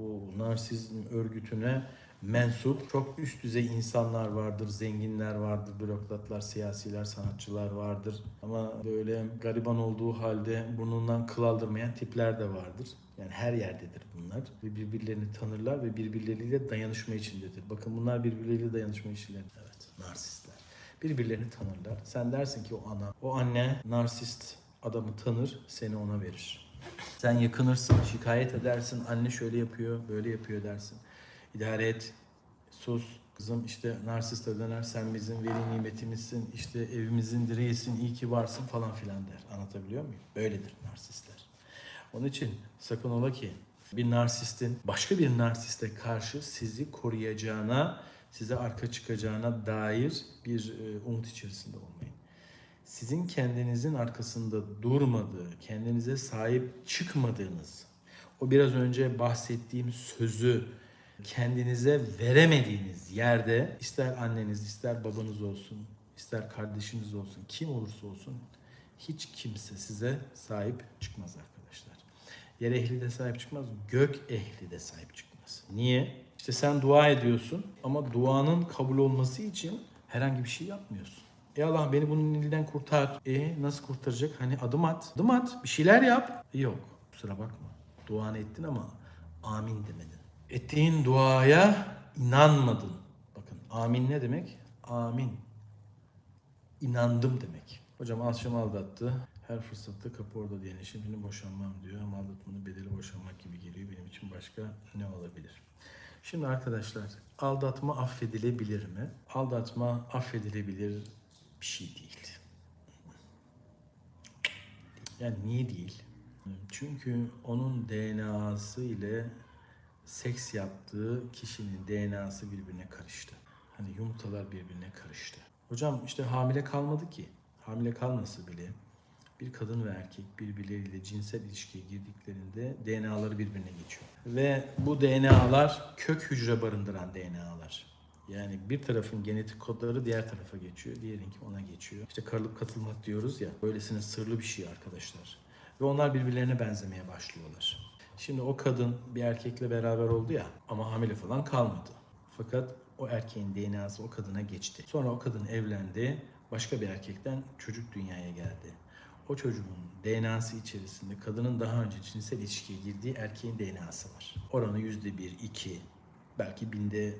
bu narsizm örgütüne mensup çok üst düzey insanlar vardır, zenginler vardır, bürokratlar, siyasiler, sanatçılar vardır. Ama böyle gariban olduğu halde burnundan kıl aldırmayan tipler de vardır. Yani her yerdedir bunlar. Ve birbirlerini tanırlar ve birbirleriyle dayanışma içindedir. Bakın bunlar birbirleriyle dayanışma içindedir. Evet, narsistler. Birbirlerini tanırlar. Sen dersin ki o ana, o anne narsist adamı tanır, seni ona verir. Sen yakınırsın, şikayet edersin. Anne şöyle yapıyor, böyle yapıyor dersin. İdare et, sus. Kızım işte narsiste döner, sen bizim veli nimetimizsin, işte evimizin direğisin, iyi ki varsın falan filan der. Anlatabiliyor muyum? Böyledir narsistler. Onun için sakın ola ki bir narsistin başka bir narsiste karşı sizi koruyacağına, size arka çıkacağına dair bir e, umut içerisinde olmayın sizin kendinizin arkasında durmadığı, kendinize sahip çıkmadığınız, o biraz önce bahsettiğim sözü kendinize veremediğiniz yerde ister anneniz, ister babanız olsun, ister kardeşiniz olsun, kim olursa olsun hiç kimse size sahip çıkmaz arkadaşlar. Yer ehli de sahip çıkmaz, gök ehli de sahip çıkmaz. Niye? İşte sen dua ediyorsun ama duanın kabul olması için herhangi bir şey yapmıyorsun. E Allah beni bunun elinden kurtar. E nasıl kurtaracak? Hani adım at. Adım at. Bir şeyler yap. Yok. Kusura bakma. Duanı ettin ama amin demedin. Ettiğin duaya inanmadın. Bakın amin ne demek? Amin. İnandım demek. Hocam akşam aldattı. Her fırsatta kapı orada diyen şimdi boşanmam diyor ama aldatmanın bedeli boşanmak gibi geliyor. Benim için başka ne olabilir? Şimdi arkadaşlar aldatma affedilebilir mi? Aldatma affedilebilir bir şey değil. Yani niye değil? Çünkü onun DNA'sı ile seks yaptığı kişinin DNA'sı birbirine karıştı. Hani yumurtalar birbirine karıştı. Hocam işte hamile kalmadı ki. Hamile kalması bile bir kadın ve erkek birbirleriyle cinsel ilişkiye girdiklerinde DNA'ları birbirine geçiyor. Ve bu DNA'lar kök hücre barındıran DNA'lar. Yani bir tarafın genetik kodları diğer tarafa geçiyor, diğerinki ona geçiyor. İşte karılıp katılmak diyoruz ya, böylesine sırlı bir şey arkadaşlar. Ve onlar birbirlerine benzemeye başlıyorlar. Şimdi o kadın bir erkekle beraber oldu ya ama hamile falan kalmadı. Fakat o erkeğin DNA'sı o kadına geçti. Sonra o kadın evlendi, başka bir erkekten çocuk dünyaya geldi. O çocuğun DNA'sı içerisinde kadının daha önce cinsel ilişkiye girdiği erkeğin DNA'sı var. Oranı yüzde bir, iki, belki binde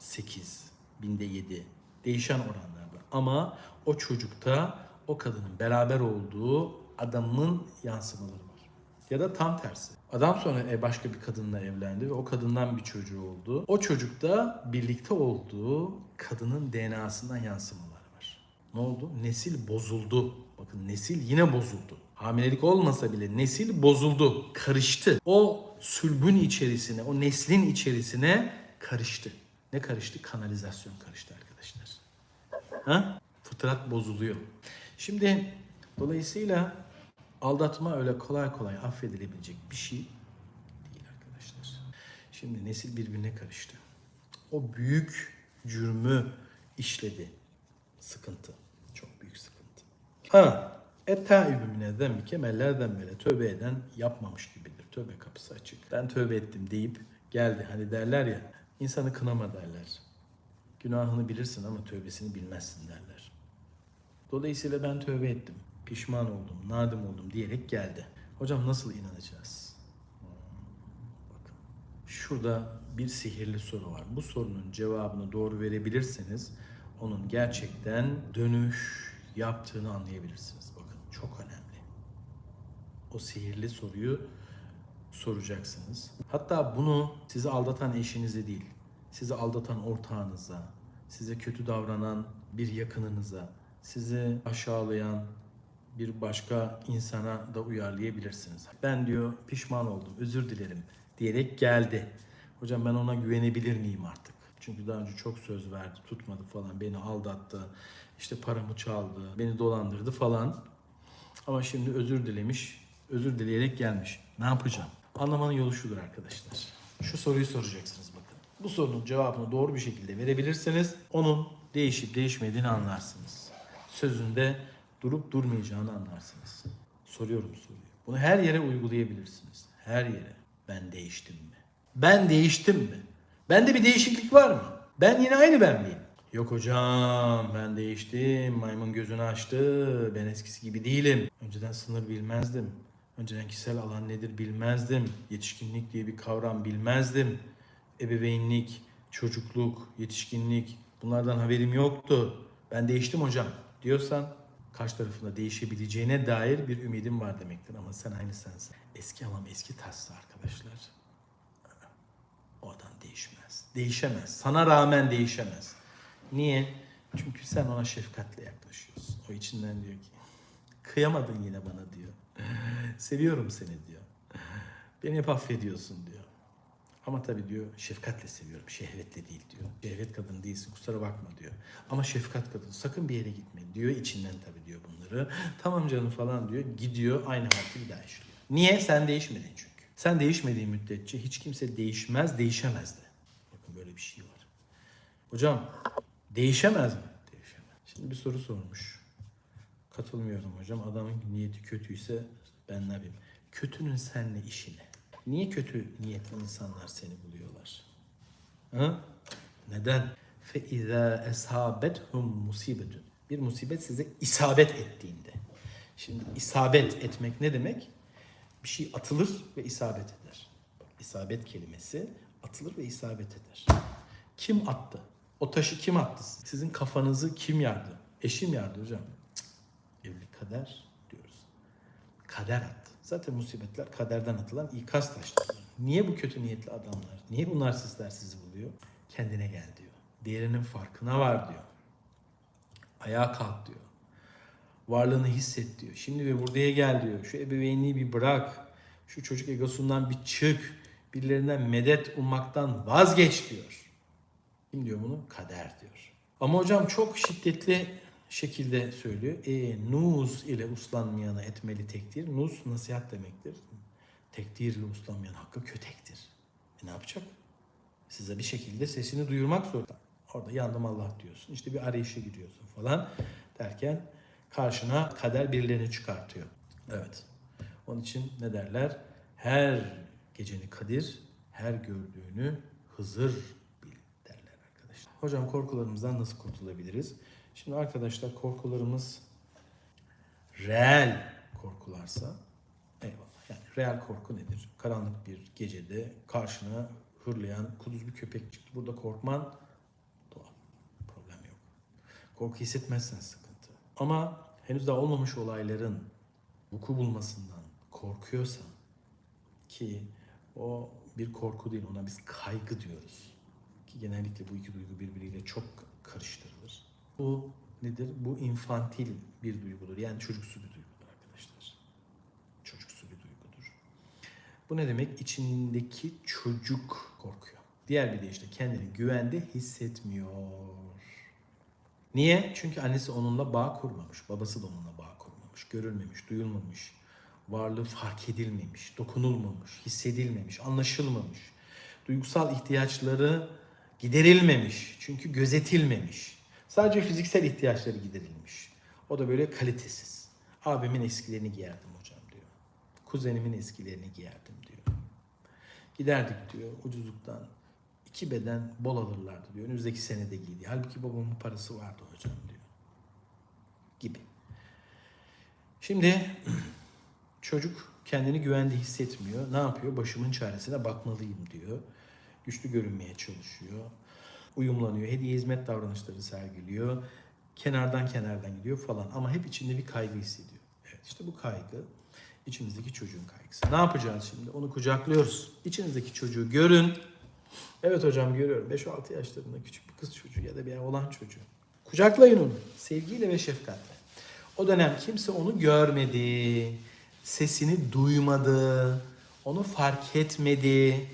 8, binde 7 değişen oranlar var. Ama o çocukta o kadının beraber olduğu adamın yansımaları var. Ya da tam tersi. Adam sonra e, başka bir kadınla evlendi ve o kadından bir çocuğu oldu. O çocukta birlikte olduğu kadının DNA'sından yansımalar var. Ne oldu? Nesil bozuldu. Bakın nesil yine bozuldu. Hamilelik olmasa bile nesil bozuldu. Karıştı. O sülbün içerisine, o neslin içerisine karıştı. Ne karıştı? Kanalizasyon karıştı arkadaşlar. Ha? Fıtrat bozuluyor. Şimdi dolayısıyla aldatma öyle kolay kolay affedilebilecek bir şey değil arkadaşlar. Şimdi nesil birbirine karıştı. O büyük cürmü işledi. Sıkıntı. Çok büyük sıkıntı. Ha, Etta ibimine demmi kemellerden beri tövbe eden yapmamış gibidir. Tövbe kapısı açık. Ben tövbe ettim deyip geldi. Hani derler ya insanı kınama derler. Günahını bilirsin ama tövbesini bilmezsin derler. Dolayısıyla ben tövbe ettim. Pişman oldum, nadim oldum diyerek geldi. Hocam nasıl inanacağız? Bakın. Şurada bir sihirli soru var. Bu sorunun cevabını doğru verebilirseniz onun gerçekten dönüş yaptığını anlayabilirsiniz. Bakın çok önemli. O sihirli soruyu soracaksınız. Hatta bunu sizi aldatan eşinize değil, sizi aldatan ortağınıza, size kötü davranan bir yakınınıza, sizi aşağılayan bir başka insana da uyarlayabilirsiniz. Ben diyor pişman oldum, özür dilerim diyerek geldi. Hocam ben ona güvenebilir miyim artık? Çünkü daha önce çok söz verdi, tutmadı falan, beni aldattı, işte paramı çaldı, beni dolandırdı falan. Ama şimdi özür dilemiş, özür dileyerek gelmiş. Ne yapacağım? Anlamanın yolu şudur arkadaşlar. Şu soruyu soracaksınız bakın. Bu sorunun cevabını doğru bir şekilde verebilirseniz onun değişip değişmediğini anlarsınız. Sözünde durup durmayacağını anlarsınız. Soruyorum soruyu. Bunu her yere uygulayabilirsiniz. Her yere. Ben değiştim mi? Ben değiştim mi? Bende bir değişiklik var mı? Ben yine aynı ben miyim? Yok hocam ben değiştim. Maymun gözünü açtı. Ben eskisi gibi değilim. Önceden sınır bilmezdim. Önceden kişisel alan nedir bilmezdim. Yetişkinlik diye bir kavram bilmezdim. Ebeveynlik, çocukluk, yetişkinlik bunlardan haberim yoktu. Ben değiştim hocam diyorsan karşı tarafında değişebileceğine dair bir ümidim var demektir. Ama sen aynı sensin. Eski hamam eski taslı arkadaşlar. O adam değişmez. Değişemez. Sana rağmen değişemez. Niye? Çünkü sen ona şefkatle yaklaşıyorsun. O içinden diyor ki kıyamadın yine bana diyor. Seviyorum seni diyor. Beni hep affediyorsun diyor. Ama tabii diyor şefkatle seviyorum, şehvetle değil diyor. Şehvet kadın değilsin kusura bakma diyor. Ama şefkat kadın sakın bir yere gitme diyor. içinden tabii diyor bunları. Tamam canım falan diyor. Gidiyor aynı halde bir daha işliyor. Niye? Sen değişmedin çünkü. Sen değişmediğin müddetçe hiç kimse değişmez, değişemez de. Bakın böyle bir şey var. Hocam değişemez mi? Değişemez. Şimdi bir soru sormuş. Katılmıyorum hocam. Adamın niyeti kötüyse ben ne yapayım? Kötünün seninle işi ne? Niye kötü niyetli insanlar seni buluyorlar? Ha? Neden? Fe izâ esâbethum musibetun. Bir musibet size isabet ettiğinde. Şimdi isabet etmek ne demek? Bir şey atılır ve isabet eder. İsabet kelimesi atılır ve isabet eder. Kim attı? O taşı kim attı? Sizin kafanızı kim yardı? Eşim yardı hocam. Kader diyoruz. Kader attı. Zaten musibetler kaderden atılan ikaz taşları. Niye bu kötü niyetli adamlar, niye bu narsistler sizi buluyor? Kendine gel diyor. Diğerinin farkına var diyor. Ayağa kalk diyor. Varlığını hisset diyor. Şimdi ve buraya gel diyor. Şu ebeveynliği bir bırak. Şu çocuk egosundan bir çık. Birilerinden medet ummaktan vazgeç diyor. Kim diyor bunu? Kader diyor. Ama hocam çok şiddetli şekilde söylüyor. E, nuz ile uslanmayana etmeli tekdir. Nuz nasihat demektir. Tekdir ile uslanmayan hakkı kötektir. E ne yapacak? Size bir şekilde sesini duyurmak zorunda. Orada yandım Allah diyorsun. İşte bir arayışa giriyorsun falan derken karşına kader birilerini çıkartıyor. Evet. Onun için ne derler? Her geceni kadir, her gördüğünü Hızır bil derler arkadaşlar. Hocam korkularımızdan nasıl kurtulabiliriz? Şimdi arkadaşlar korkularımız reel korkularsa eyvallah. Yani reel korku nedir? Karanlık bir gecede karşına hırlayan kuduz bir köpek çıktı. Burada korkman doğal. Problem yok. Korku hissetmezsen sıkıntı. Ama henüz daha olmamış olayların vuku bulmasından korkuyorsan ki o bir korku değil ona biz kaygı diyoruz. Ki genellikle bu iki duygu birbiriyle çok karıştırılır. Bu nedir? Bu infantil bir duygudur. Yani çocuksu bir duygudur arkadaşlar. Çocuksu bir duygudur. Bu ne demek? İçindeki çocuk korkuyor. Diğer bir deyişle kendini güvende hissetmiyor. Niye? Çünkü annesi onunla bağ kurmamış. Babası da onunla bağ kurmamış. Görülmemiş, duyulmamış. Varlığı fark edilmemiş, dokunulmamış, hissedilmemiş, anlaşılmamış. Duygusal ihtiyaçları giderilmemiş. Çünkü gözetilmemiş. Sadece fiziksel ihtiyaçları giderilmiş. O da böyle kalitesiz. Abimin eskilerini giyerdim hocam diyor. Kuzenimin eskilerini giyerdim diyor. Giderdik diyor ucuzluktan. iki beden bol alırlardı diyor. Önümüzdeki sene de giydi. Halbuki babamın parası vardı hocam diyor. Gibi. Şimdi çocuk kendini güvende hissetmiyor. Ne yapıyor? Başımın çaresine bakmalıyım diyor. Güçlü görünmeye çalışıyor. Uyumlanıyor. Hediye hizmet davranışları sergiliyor. Kenardan kenardan gidiyor falan. Ama hep içinde bir kaygı hissediyor. Evet işte bu kaygı içimizdeki çocuğun kaygısı. Ne yapacağız şimdi? Onu kucaklıyoruz. İçinizdeki çocuğu görün. Evet hocam görüyorum. 5-6 yaşlarında küçük bir kız çocuğu ya da bir oğlan çocuğu. Kucaklayın onu. Sevgiyle ve şefkatle. O dönem kimse onu görmedi. Sesini duymadı. Onu fark etmedi.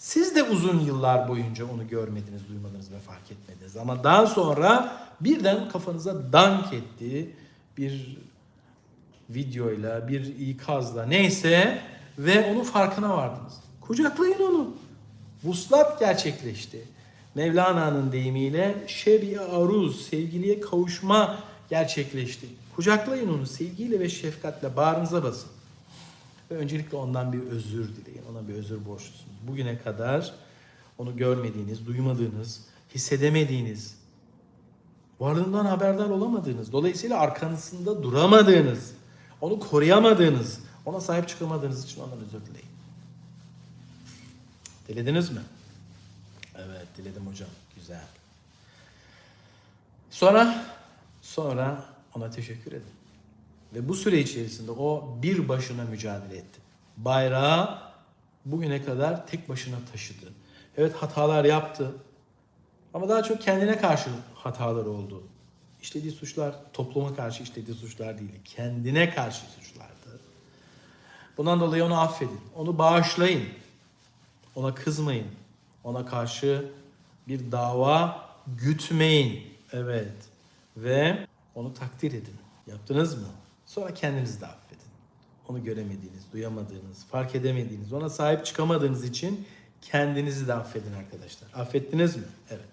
Siz de uzun yıllar boyunca onu görmediniz, duymadınız ve fark etmediniz. Ama daha sonra birden kafanıza dank etti. Bir videoyla, bir ikazla neyse ve onun farkına vardınız. Kucaklayın onu. Vuslat gerçekleşti. Mevlana'nın deyimiyle şebi aruz, sevgiliye kavuşma gerçekleşti. Kucaklayın onu sevgiyle ve şefkatle bağrınıza basın. Ve öncelikle ondan bir özür dileyin. Ona bir özür borçlusunuz. Bugüne kadar onu görmediğiniz, duymadığınız, hissedemediğiniz, varlığından haberdar olamadığınız, dolayısıyla arkasında duramadığınız, onu koruyamadığınız, ona sahip çıkamadığınız için ondan özür dileyin. Dilediniz mi? Evet, diledim hocam. Güzel. Sonra sonra ona teşekkür edin. Ve bu süre içerisinde o bir başına mücadele etti. Bayrağı bugüne kadar tek başına taşıdı. Evet hatalar yaptı. Ama daha çok kendine karşı hatalar oldu. İşlediği suçlar topluma karşı işlediği suçlar değil. Kendine karşı suçlardı. Bundan dolayı onu affedin. Onu bağışlayın. Ona kızmayın. Ona karşı bir dava gütmeyin. Evet. Ve onu takdir edin. Yaptınız mı? Sonra kendinizi de affedin. Onu göremediğiniz, duyamadığınız, fark edemediğiniz, ona sahip çıkamadığınız için kendinizi de affedin arkadaşlar. Affettiniz mi? Evet.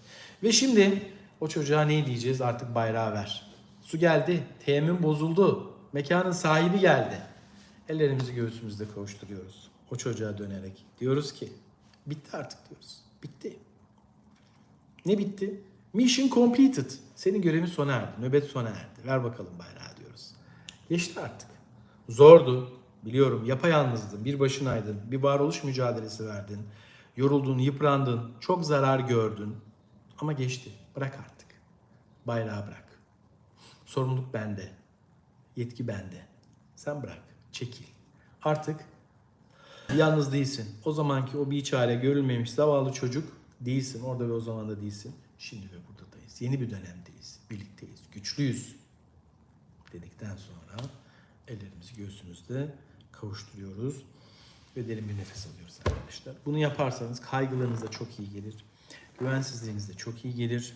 Ve şimdi o çocuğa ne diyeceğiz? Artık bayrağı ver. Su geldi, temin bozuldu, mekanın sahibi geldi. Ellerimizi göğsümüzde kavuşturuyoruz. O çocuğa dönerek diyoruz ki bitti artık diyoruz. Bitti. Ne bitti? Mission completed. Senin görevin sona erdi. Nöbet sona erdi. Ver bakalım bayrağı. Geçti artık. Zordu. Biliyorum yapayalnızdın. Bir başınaydın. Bir varoluş mücadelesi verdin. Yoruldun, yıprandın. Çok zarar gördün. Ama geçti. Bırak artık. Bayrağı bırak. Sorumluluk bende. Yetki bende. Sen bırak. Çekil. Artık Yalnız değilsin. O zamanki o bir çare görülmemiş zavallı çocuk değilsin. Orada ve o zaman da değilsin. Şimdi ve buradayız. Yeni bir dönemdeyiz. Birlikteyiz. Güçlüyüz. Dedikten sonra ellerimizi göğsümüzde kavuşturuyoruz. Ve derin bir nefes alıyoruz arkadaşlar. Bunu yaparsanız kaygılarınız da çok iyi gelir. Güvensizliğiniz de çok iyi gelir.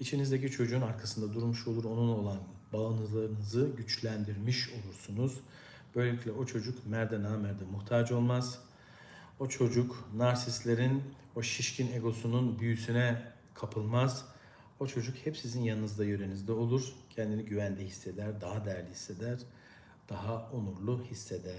İçinizdeki çocuğun arkasında durmuş olur. Onun olan bağınızlarınızı güçlendirmiş olursunuz. Böylelikle o çocuk merde namerde muhtaç olmaz. O çocuk narsistlerin o şişkin egosunun büyüsüne kapılmaz. O çocuk hep sizin yanınızda, yörenizde olur. Kendini güvende hisseder, daha değerli hisseder, daha onurlu hisseder.